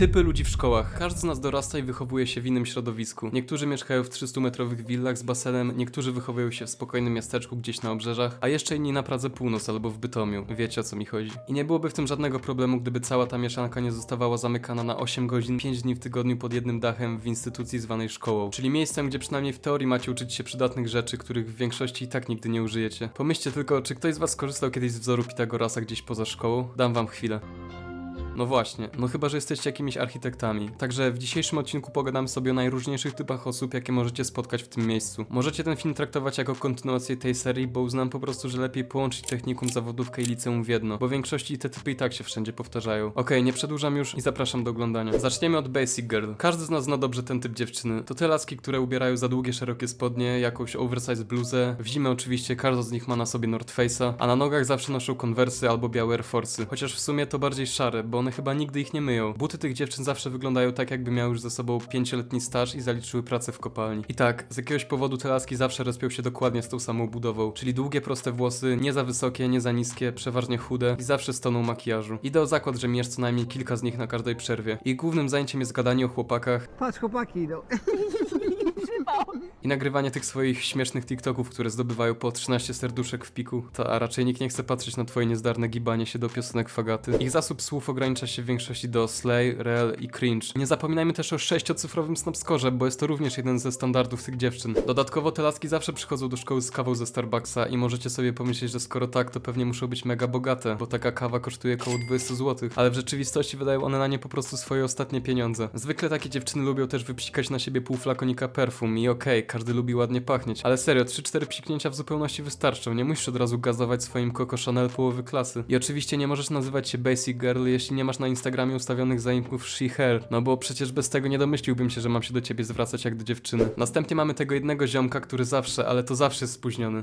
Typy ludzi w szkołach. Każdy z nas dorasta i wychowuje się w innym środowisku. Niektórzy mieszkają w 300-metrowych willach z basenem, niektórzy wychowują się w spokojnym miasteczku gdzieś na obrzeżach, a jeszcze inni na Pradze Północ albo w Bytomiu. Wiecie o co mi chodzi. I nie byłoby w tym żadnego problemu, gdyby cała ta mieszanka nie zostawała zamykana na 8 godzin, 5 dni w tygodniu pod jednym dachem w instytucji zwanej szkołą. Czyli miejscem, gdzie przynajmniej w teorii macie uczyć się przydatnych rzeczy, których w większości i tak nigdy nie użyjecie. Pomyślcie tylko, czy ktoś z was skorzystał kiedyś z wzoru Pitagorasa gdzieś poza szkołą? Dam wam chwilę. No właśnie, no chyba, że jesteście jakimiś architektami. Także w dzisiejszym odcinku pogadamy sobie o najróżniejszych typach osób, jakie możecie spotkać w tym miejscu. Możecie ten film traktować jako kontynuację tej serii, bo uznam po prostu, że lepiej połączyć technikum, zawodówkę i liceum w jedno, bo w większości te typy i tak się wszędzie powtarzają. Okej, nie przedłużam już i zapraszam do oglądania. Zaczniemy od Basic Girl. Każdy z nas zna dobrze ten typ dziewczyny. To te laski, które ubierają za długie, szerokie spodnie, jakąś oversize bluzę. W zimę oczywiście każda z nich ma na sobie North Face'a, a na nogach zawsze noszą konwersy albo białe Air Force'y. Chociaż w sumie to bardziej szare, bo one chyba nigdy ich nie myją. Buty tych dziewczyn zawsze wyglądają tak, jakby miały już ze sobą pięcioletni staż i zaliczyły pracę w kopalni. I tak, z jakiegoś powodu te laski zawsze respią się dokładnie z tą samą budową, czyli długie, proste włosy, nie za wysokie, nie za niskie, przeważnie chude i zawsze z toną makijażu. Idę o zakład, że mierz co najmniej kilka z nich na każdej przerwie. Ich głównym zajęciem jest gadanie o chłopakach, Patrz, chłopaki idą. i nagrywanie tych swoich śmiesznych TikToków, które zdobywają po 13 serduszek w piku. To, a raczej nikt nie chce patrzeć na twoje niezdarne gibanie się do piosenek fagaty. Ich zasób słów ogranicza się w większości do slay, rel i cringe. Nie zapominajmy też o sześciocyfrowym snapscorze, bo jest to również jeden ze standardów tych dziewczyn. Dodatkowo te laski zawsze przychodzą do szkoły z kawą ze Starbucksa i możecie sobie pomyśleć, że skoro tak, to pewnie muszą być mega bogate, bo taka kawa kosztuje około 20 zł, ale w rzeczywistości wydają one na nie po prostu swoje ostatnie pieniądze. Zwykle takie dziewczyny lubią też wypsikać na siebie pół flakonika perfum i okej, każdy lubi ładnie pachnieć, ale serio, 3-4 psiknięcia w zupełności wystarczą, nie musisz od razu gazować swoim Coco Chanel połowy klasy. I oczywiście nie możesz nazywać się Basic Girl, jeśli nie masz na Instagramie ustawionych zaimków she hair, no bo przecież bez tego nie domyśliłbym się, że mam się do ciebie zwracać jak do dziewczyny. Następnie mamy tego jednego ziomka, który zawsze, ale to zawsze jest spóźniony.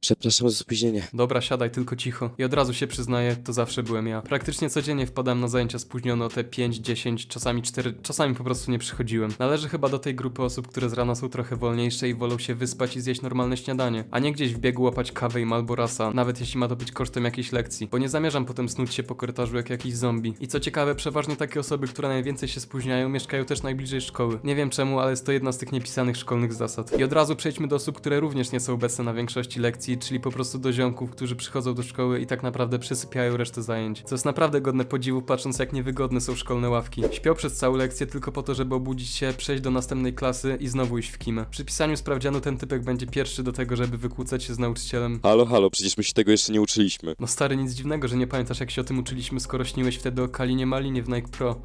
Przepraszam za spóźnienie. Dobra, siadaj, tylko cicho. I od razu się przyznaję, to zawsze byłem ja. Praktycznie codziennie wpadałem na zajęcia spóźnione o te 5, 10, czasami 4, czasami po prostu nie przychodziłem. Należy chyba do tej grupy osób, które z rana są trochę wolniejsze i wolą się wyspać i zjeść normalne śniadanie, a nie gdzieś w biegu łapać kawę i Malborasa, nawet jeśli ma to być kosztem jakiejś lekcji, bo nie zamierzam potem snuć się po korytarzu jak jakiś zombie. I co ciekawe, przeważnie takie osoby, które najwięcej się spóźniają, mieszkają też najbliżej szkoły. Nie wiem czemu, ale jest to jedna z tych niepisanych szkolnych zasad. I od razu przejdźmy do osób, które również nie są obecne na większości lekcji, czyli po prostu do ziomków, którzy przychodzą do szkoły i tak naprawdę przesypiają resztę zajęć. Co jest naprawdę godne podziwu, patrząc jak niewygodne są szkolne ławki. Śpią przez całą lekcję tylko po to, żeby obudzić się, przejść do następnej klasy i znowu iść w kimę. Przy pisaniu sprawdzianu ten typek będzie pierwszy do tego, żeby wykłócać się z nauczycielem. Halo, halo, przecież my się tego jeszcze nie uczyliśmy. No stary, nic dziwnego, że nie pamiętasz jak się o tym uczyliśmy, skoro śniłeś wtedy o Kalinie Malinie w Nike Pro.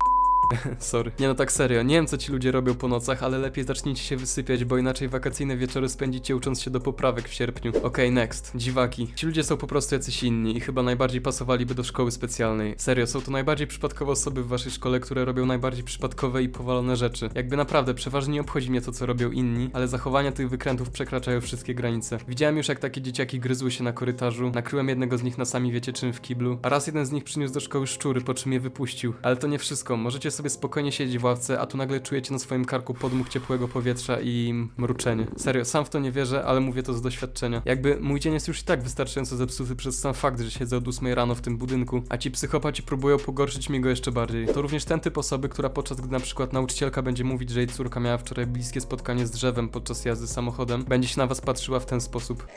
Sorry. Nie no tak serio, nie wiem co ci ludzie robią po nocach, ale lepiej zacznijcie się wysypiać, bo inaczej wakacyjne wieczory spędzicie ucząc się do poprawek w sierpniu. Okej, next. Dziwaki. Ci ludzie są po prostu jacyś inni i chyba najbardziej pasowaliby do szkoły specjalnej. Serio, są to najbardziej przypadkowe osoby w waszej szkole, które robią najbardziej przypadkowe i powalone rzeczy. Jakby naprawdę, przeważnie nie obchodzi mnie to, co robią inni, ale zachowania tych wykrętów przekraczają wszystkie granice. Widziałem już jak takie dzieciaki gryzły się na korytarzu, nakryłem jednego z nich na sami wiecie czym w kiblu, a raz jeden z nich przyniósł do szkoły szczury, po czym je wypuścił. Ale to nie wszystko, możecie sobie spokojnie siedzieć w ławce, a tu nagle czujecie na swoim karku podmuch ciepłego powietrza i mruczenie. Serio, sam w to nie wierzę, ale mówię to z doświadczenia. Jakby mój dzień jest już i tak wystarczająco zepsuty przez sam fakt, że siedzę od 8 rano w tym budynku, a ci psychopaci próbują pogorszyć mi go jeszcze bardziej. To również ten typ osoby, która podczas gdy na przykład nauczycielka będzie mówić, że jej córka miała wczoraj bliskie spotkanie z drzewem podczas jazdy samochodem, będzie się na was patrzyła w ten sposób.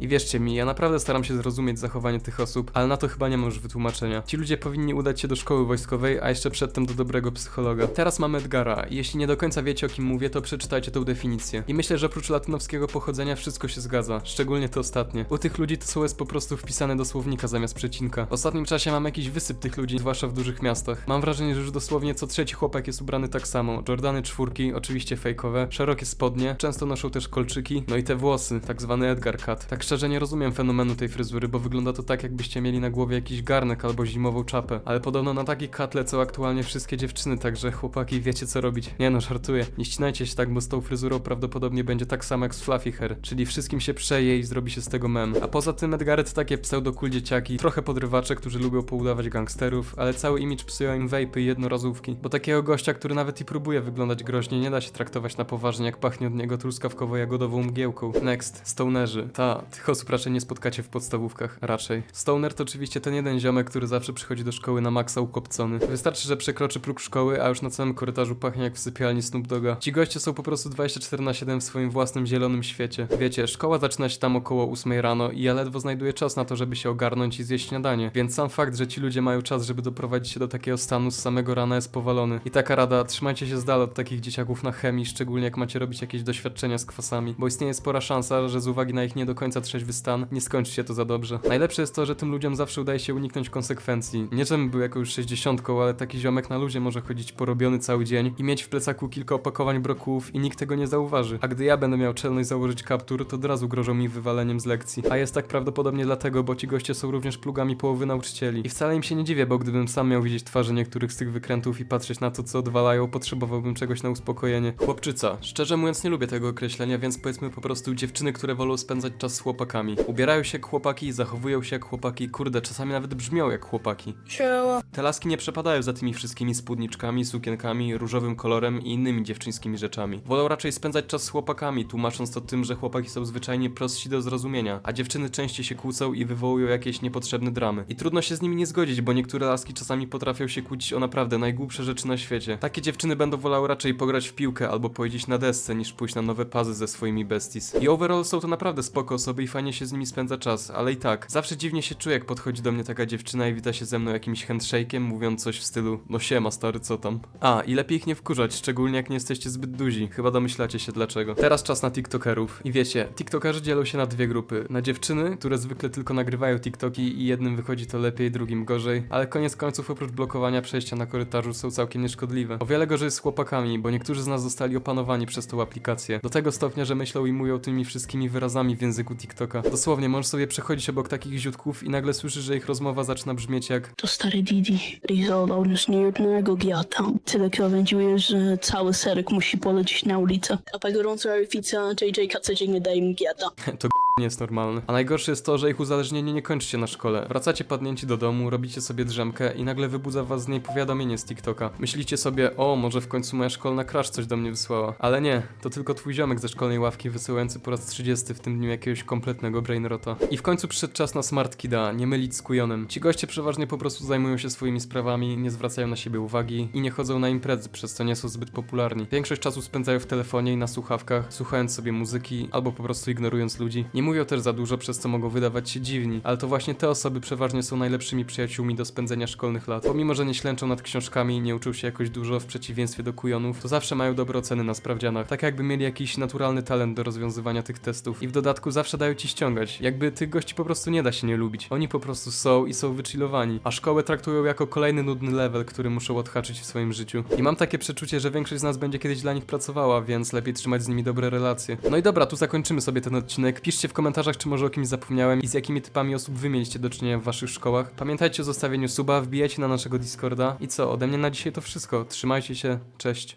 I wierzcie mi, ja naprawdę staram się zrozumieć zachowanie tych osób, ale na to chyba nie ma już wytłumaczenia. Ci ludzie powinni udać się do szkoły wojskowej, a jeszcze przedtem do dobrego psychologa. Teraz mamy Edgara jeśli nie do końca wiecie o kim mówię, to przeczytajcie tą definicję. I myślę, że oprócz latynowskiego pochodzenia wszystko się zgadza, szczególnie to ostatnie. U tych ludzi to słowo jest po prostu wpisane do słownika zamiast przecinka. W ostatnim czasie mam jakiś wysyp tych ludzi, zwłaszcza w dużych miastach. Mam wrażenie, że już dosłownie co trzeci chłopak jest ubrany tak samo. Jordany czwórki, oczywiście fejkowe, szerokie spodnie, często noszą też kolczyki, no i te włosy, tak zwany Edgar Cut. Tak szczerze nie rozumiem fenomenu tej fryzury, bo wygląda to tak jakbyście mieli na głowie jakiś garnek albo zimową czapę. Ale podobno na taki kat lecą aktualnie wszystkie dziewczyny, także chłopaki wiecie co robić. Nie no, żartuję. Nie ścinajcie się tak, bo z tą fryzurą prawdopodobnie będzie tak samo jak z Fluffy Hair, czyli wszystkim się przeje i zrobi się z tego mem. A poza tym Edgaret takie pseudo-cool dzieciaki, trochę podrywacze, którzy lubią poudawać gangsterów, ale cały imidż psują im vapy i jednorazówki. Bo takiego gościa, który nawet i próbuje wyglądać groźnie, nie da się traktować na poważnie, jak pachnie od niego truskawkowo-jagodową mgiełką. Next, stonerzy. Ta, tych osób raczej nie spotkacie w podstawówkach, raczej. Stoner to oczywiście ten jeden ziomek, który zawsze przychodzi do szkoły na maksa ukopcony. Wystarczy, że przekroczy próg szkoły, a już na całym korytarzu pachnie jak w sypialni Snoop Doga. Ci goście są po prostu 24 na 7 w swoim własnym zielonym świecie. Wiecie, szkoła zaczyna się tam około 8 rano i ja ledwo znajduję czas na to, żeby się ogarnąć i zjeść śniadanie. Więc sam fakt, że ci ludzie mają czas, żeby doprowadzić się do takiego stanu z samego rana jest powalony. I taka rada, trzymajcie się z dala od takich dzieciaków na chemii, szczególnie jak macie robić jakieś doświadczenia z kwasami, bo istnieje spora szansa, że z uwagi na ich nie do końca trzeźwy stan, nie skończy się to za dobrze. Najlepsze jest to, że tym ludziom zawsze udaje się uniknąć konsekwencji. Nie żebym był jakąś 60, ale taki ziomek na luzie może chodzić porobiony cały dzień i mieć w plecaku kilka opakowań brokułów i nikt tego nie zauważy. A gdy ja będę miał czelność założyć kaptur, to od razu grożą mi wywaleniem z lekcji. A jest tak prawdopodobnie dlatego, bo ci goście są również plugami połowy nauczycieli. I wcale im się nie dziwię, bo gdybym sam miał widzieć twarze niektórych z tych wykrętów i patrzeć na to, co odwalają, potrzebowałbym czegoś na uspokojenie. Chłopczyca. Szczerze mówiąc nie lubię tego określenia, więc powiedzmy po prostu dziewczyny, które wolą spędzać czas z chłopakami. Ubierają się jak chłopaki, zachowują się jak chłopaki, kurde, czasami nawet brzmią jak chłopaki. Siema. Te laski nie przepadają za tymi wszystkimi spódniczkami, sukienkami, różowym kolorem i innymi dziewczyńskimi rzeczami. Wolą raczej spędzać czas z chłopakami, tłumacząc to tym, że chłopaki są zwyczajnie prostsi do zrozumienia, a dziewczyny częściej się kłócą i wywołują jakieś niepotrzebne dramy. I trudno się z nimi nie zgodzić, bo niektóre laski czasami potrafią się kłócić o naprawdę najgłupsze rzeczy na świecie. Takie dziewczyny będą wolały raczej pograć w piłkę albo pojeździć na desce, niż pójść na nowe pazy ze swoimi besties. I overall są to naprawdę spoko osoby i fajnie się z nimi spędza czas, ale i tak, zawsze dziwnie się czuję, jak podchodzi do mnie taka dziewczyna i wita się ze mną jakimś handshake'iem, mówiąc coś w stylu no siema stary, co tam? A, i lepiej ich nie wkurzać, szczególnie jak nie jesteście zbyt duzi. Chyba domyślacie się dlaczego. Teraz czas na tiktokerów. I wiecie, tiktokerzy dzielą się na dwie grupy. Na dziewczyny, które zwykle tylko nagrywają tiktoki i jednym wychodzi to lepiej, drugim gorzej, ale koniec końców oprócz blokowania przejścia na korytarzu są całkiem nieszkodliwe. O wiele gorzej z chłopakami, bo niektórzy z nas zostali opanowani przez tą aplikację. Do tego stopnia, że myślą i mówią tymi wszystkimi wyrazami w języku TikToka. Dosłownie, możesz sobie przechodzić obok takich ziutków i nagle słyszysz, że ich rozmowa zaczyna brzmieć jak To stary Didi. Rizal już niejednego giata. Tyle krawędziuje, że cały serek musi polecieć na ulicę. A po gorąco Arifica JJ codziennie daje mi giata. To nie jest normalne. A najgorsze jest to, że ich uzależnienie nie kończy się na szkole. Wracacie padnięci do domu, robicie sobie drzemkę i nagle wybudza was z niej powiadomienie z TikToka. Myślicie sobie, o, może w końcu moja szkolna crush coś do mnie wysłała. Ale nie, to tylko twój ziomek ze szkolnej ławki wysyłający po raz 30 w tym dniu jakiegoś kompletnego brainrota. I w końcu przyszedł czas na smart kida, nie mylić z kujonem. Ci goście przeważnie po prostu zajmują się swoimi sprawami, nie zwracają na siebie uwagi i nie chodzą na imprezy, przez co nie są zbyt popularni. Większość czasu spędzają w telefonie i na słuchawkach, słuchając sobie muzyki albo po prostu ignorując ludzi. Nie mówią też za dużo, przez co mogą wydawać się dziwni, ale to właśnie te osoby przeważnie są najlepszymi przyjaciółmi do spędzenia szkolnych lat. Pomimo, że nie ślęczą nad książkami i nie uczą się jakoś dużo w przeciwieństwie do kujonów, to zawsze mają dobre oceny na sprawdzianach, tak jakby mieli jakiś naturalny talent do rozwiązywania tych testów i w dodatku zawsze dają ci ściągać, jakby tych gości po prostu nie da się nie lubić. Oni po prostu są i są wychillowani, a szkołę traktują jako kolejny nudny level, który muszą odhaczyć w swoim życiu. I mam takie przeczucie, że większość z nas będzie kiedyś dla nich pracowała, więc lepiej trzymać z nimi dobre relacje. No i dobra, tu zakończymy sobie ten odcinek. Piszcie w komentarzach, czy może o kimś zapomniałem i z jakimi typami osób wy mieliście do czynienia w waszych szkołach. Pamiętajcie o zostawieniu suba, wbijajcie na naszego Discorda i co, ode mnie na dzisiaj to wszystko. Trzymajcie się, cześć.